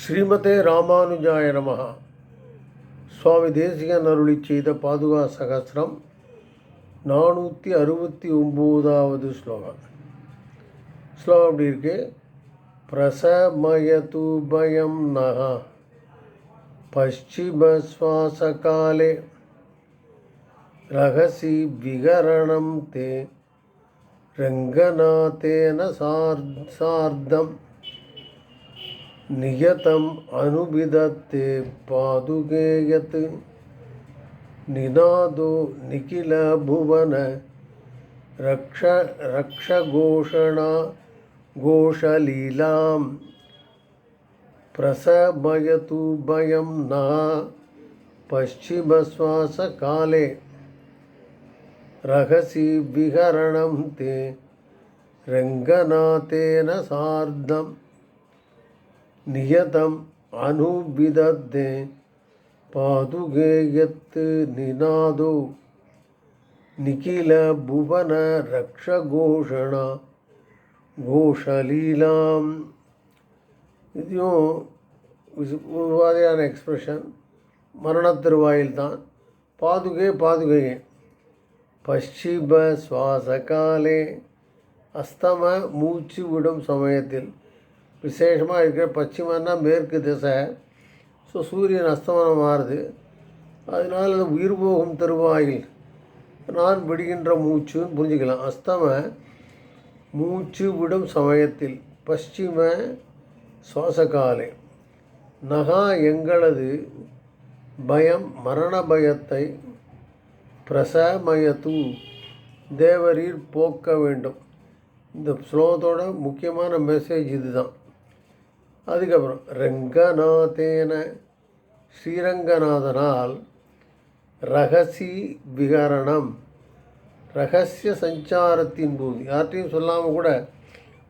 ஸ்ரீமதே ராமானுஜாய நமகா சுவாமி தேசிகன் அருளி செய்த பாதுகா சகசிரம் நானூற்றி அறுபத்தி ஒம்போதாவது ஸ்லோகம். ஸ்லோகம் அப்படி இருக்கு? பிரசமயது பயம் நகா. பஷ்சிமஸ்வாச காலே ரகசி விகரணம் தே. ரங்கநாதேன சார் சார்தம் नियतम् अनुविदत्ते पादुके यत् निनादो निखिलभुवन रक्ष रक्षघोषणा घोषलीलां प्रसमयतु भयं न पश्चिमश्वासकाले रहसि विहरणं ते रङ्गनाथेन सार्धम्। நியதம் அனுபிதத்தே பாதுகேயத்து நிநாதோ நிகில புவன ரக்ஷகோஷணா கோஷலீலாம். இதையும் விவாதையான எக்ஸ்பிரஷன் மரண திருவாயில் தான் பாதுகே பாதுகையே. பஷ்சிப சுவாச காலே அஸ்தம மூச்சு விடும் சமயத்தில் விசேஷமாக இருக்கிற பச்சிமன்னா மேற்கு திசை. ஸோ சூரியன் அஸ்தமனம் மாறுது. அதனால் அது உயிர் போகும் தருவாயில். நான் விடுகின்ற மூச்சுன்னு புரிஞ்சுக்கலாம். அஸ்தம மூச்சு விடும் சமயத்தில் பச்சிம சுவாசகாலே நகா எங்களது பயம் மரண பயத்தை பிரசமயத்து தேவரீர் போக்க வேண்டும். இந்த ஸ்லோகத்தோட முக்கியமான மெசேஜ் இதுதான். அதுக்கப்புறம் ரங்கநாதேன ஸ்ரீரங்கநாதனால் ரகசி விகரணம். ரகசிய சஞ்சாரத்தின் போது யார்கிட்டையும் சொல்லாமல் கூட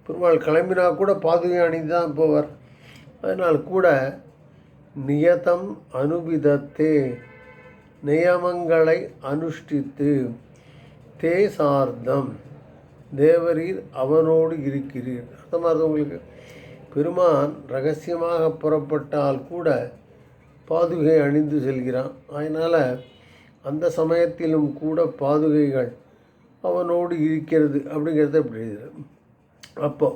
பெருமாள் கிளம்பினா கூட பாதுகை அணிந்து தான் போவார். அதனால் கூட நியதம் அனுபிதத்தே நியமங்களை அனுஷ்டித்து தே சார்த்தம் தேவரீர் அவனோடு இருக்கிறீர். அர்த்தமாக இருக்கு உங்களுக்கு? பெருமான் ரகசியமாக புறப்பட்டால் கூட பாதுகை அணிந்து செல்கிறான். அதனால் அந்த சமயத்திலும் கூட பாதுகைகள் அவனோடு இருக்கிறது அப்படிங்கிறத இப்படி எழுதுகிறேன் அப்போ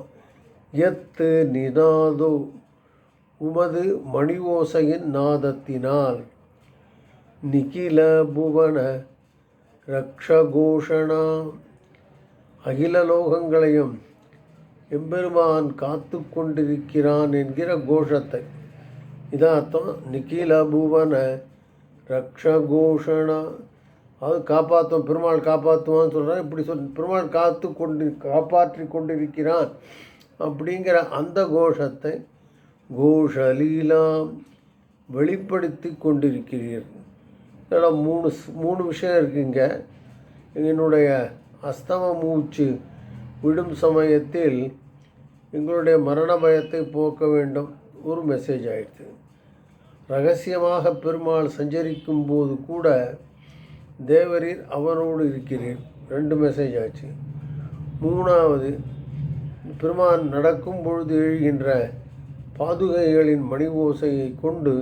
எத்து நிதாதோ உமது மணி ஓசையின் நாதத்தினால் நிகில புவன ரக்ஷகோஷணா அகில லோகங்களையும் எம்பெருமான் காத்து கொண்டிருக்கிறான் என்கிற கோஷத்தை. இதான் அர்த்தம் நிகில புவன ரக்ஷகோஷணா. அது காப்பாற்றும் பெருமாள் காப்பாற்றுவான்னு சொல்கிறான் இப்படி சொல் பெருமாள் காத்து கொண்டு காப்பாற்றி கொண்டிருக்கிறான் அப்படிங்கிற அந்த கோஷத்தை கோஷலீலாம் வெளிப்படுத்தி கொண்டிருக்கிறீர்கள் இதில் மூணு மூணு விஷயம் இருக்குங்க என்னுடைய அஸ்தம மூச்சு விடும் சமயத்தில் எங்களுடைய மரண பயத்தை போக்க வேண்டும். ஒரு மெசேஜ் ஆயிடுச்சு. ரகசியமாக பெருமாள் சஞ்சரிக்கும் போது கூட தேவரீர் அவனோடு இருக்கிறீர். ரெண்டு மெசேஜ் ஆச்சு. மூணாவது பெருமான் நடக்கும் பொழுது எழுகின்ற பாதுகைகளின் மணி ஓசையை கொண்டு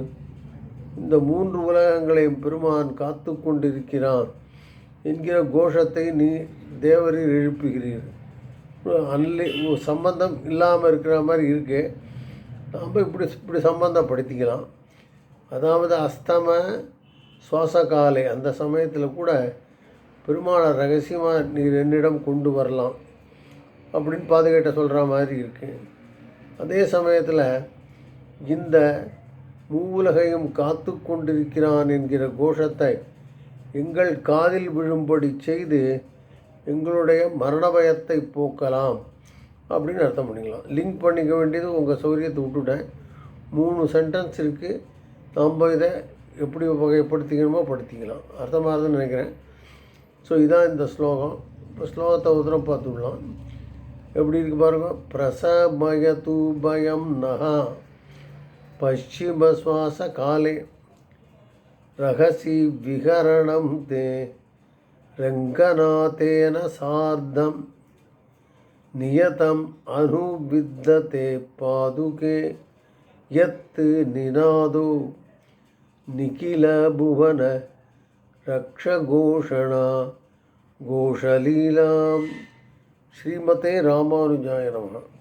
இந்த மூன்று உலகங்களையும் பெருமான் காத்து கொண்டிருக்கிறான் என்கிற கோஷத்தை நீ தேவரில் எழுப்புகிறீர்கள் அன்லி சம்பந்தம் இல்லாமல் இருக்கிற மாதிரி இருக்குது நாம் இப்படி இப்படி சம்பந்தப்படுத்திக்கலாம். அதாவது அஸ்தம சுவாசகாலை அந்த சமயத்தில் கூட பெருமாளை ரகசியமாக நீர் என்னிடம் கொண்டு வரலாம் அப்படின்னு பாதுகாட்ட சொல்கிற மாதிரி இருக்குது அதே சமயத்தில் இந்த மூவுலகையும் காத்து கொண்டிருக்கிறான் என்கிற கோஷத்தை எங்கள் காதில் விழும்படி செய்து எங்களுடைய மரண பயத்தை போக்கலாம் அப்படின்னு அர்த்தம் பண்ணிக்கலாம். லிங்க் பண்ணிக்க வேண்டியது உங்கள் சௌரியத்தை விட்டுவிட்டேன் மூணு சென்டென்ஸ் இருக்குது நம்ம இதை எப்படி வகைப்படுத்திக்கணுமோ படுத்திக்கலாம். அர்த்தமாகுதுன்னு நினைக்கிறேன். ஸோ இதான் இந்த ஸ்லோகம். இப்போ ஸ்லோகத்தை உதரம் பார்த்துடலாம் எப்படி இருக்கு பாருங்க. பிரசபய தூபயம் நகா. பஷ்டிம சுவாச காலே. ரகசி விகரணம் தே. रङ्गनाथेन सार्धं नियतम् अनुविद्यते पादुके यत् निनादो निखिलभुवन रक्षघोषणा घोषलीलां श्रीमते रामानुजाय नमः